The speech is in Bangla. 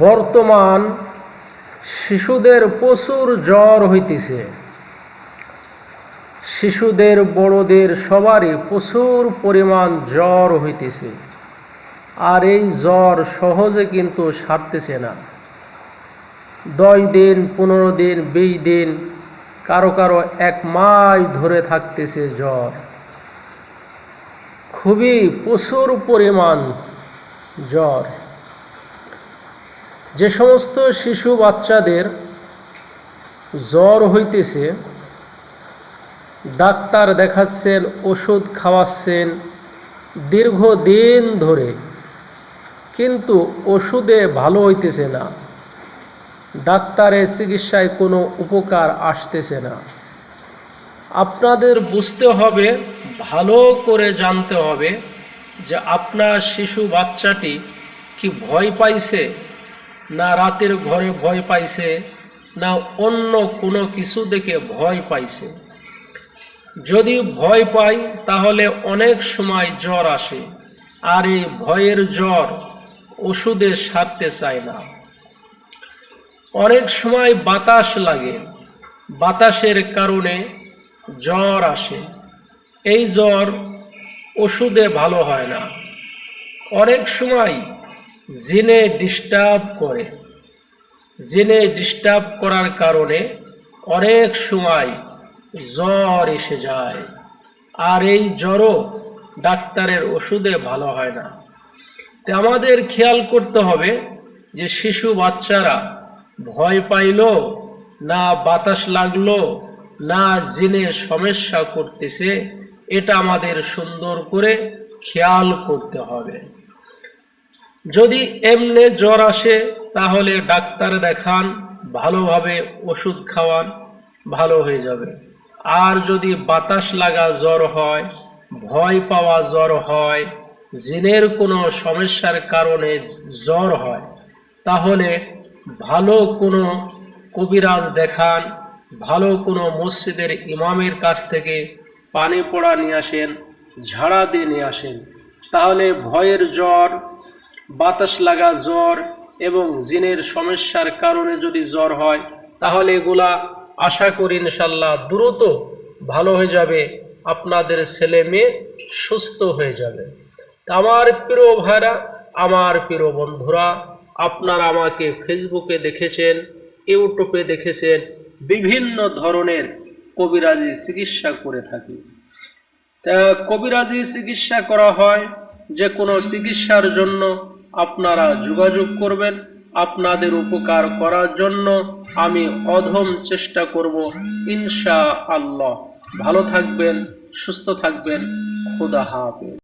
বর্তমান শিশুদের প্রচুর জ্বর হইতেছে। শিশুদের, বড়দের সবারই প্রচুর পরিমাণ জ্বর হইতেছে। আর এই জ্বর সহজে কিন্তু সারতেছে না। দশ দিন, পনেরো দিন, বিশ দিন কারও কারও এক মাস ধরে থাকতেছে জ্বর। খুবই প্রচুর পরিমাণ জ্বর। যে সমস্ত শিশু বাচ্চাদের জ্বর হইতেছে, ডাক্তার দেখাচ্ছেন, ওষুধ খাওয়াচ্ছেন দীর্ঘদিন ধরে। কিন্তু ওষুধে ভালো হইতেছে না। ডাক্তারের চিকিৎসায় কোনো উপকার আসতেছে না। আপনাদের বুঝতে হবে, ভালো করে জানতে হবে যে আপনার শিশু বাচ্চাটি কি ভয় পাইছে? না রাতের ঘরে ভয় পাইছে, না অন্য কোনো কিছু দেখে ভয় পাইছে। যদি ভয় পাই, তাহলে অনেক সময় জ্বর আসে, আর এই ভয়ের জ্বর ওষুধে সারতে চায় না। অনেক সময় বাতাস লাগে, বাতাসের কারণে জ্বর আসে। এই জ্বর ওষুধে ভালো হয় না। অনেক সময় জিনে ডিস্টার্ব করে। জিনে ডিস্টার্ব করার কারণে অনেক সময় জ্বর এসে যায়। আর এই জ্বরও ডাক্তারের ওষুধে ভালো হয় না। তো আমাদের খেয়াল করতে হবে যে শিশু বাচ্চারা ভয় পাইল, না বাতাস লাগল, না জিনে সমস্যা করতেছে, এটা আমাদের সুন্দর করে খেয়াল করতে হবে। যদি এমনি জ্বর আসে, তাহলে ডাক্তার দেখান, ভালোভাবে ওষুধ খাওয়ান, ভালো হয়ে যাবে। আর যদি বাতাস লাগা জ্বর হয়, ভয় পাওয়া জ্বর হয়, জিনের কোনো সমস্যার কারণে জ্বর হয়, তাহলে ভালো কোনো কবিরাজ দেখান, ভালো কোনো মসজিদের ইমামের কাছ থেকে পানি পোড়া নিয়ে আসেন, ঝাড়া দিয়ে নিয়ে আসেন। তাহলে ভয়ের জ্বর বাতাস লাগা জ্বর এবং জিনের সমস্যার কারণে যদি জ্বর হয়, তাহলে এগুলা আশা করি ইনশাল্লাহ দ্রুত ভালো হয়ে যাবে, আপনাদের ছেলে মেয়ে সুস্থ হয়ে যাবে। আমার প্রিয় ভাইরা, আমার প্রিয় বন্ধুরা, আপনারা আমাকে ফেসবুকে দেখেছেন ইউটিউবে দেখেছেন, বিভিন্ন ধরনের কবিরাজি চিকিৎসা করে থাকি। তা কবিরাজি চিকিৎসা করা হয় যে কোনো চিকিৎসার জন্য আপনারা যোগাযোগ করবেন আপনাদের উপকার করার জন্য আমি অধম চেষ্টা করব ইনশা আল্লাহ ভালো থাকবেন, সুস্থ থাকবেন। খুদা হাফেজ।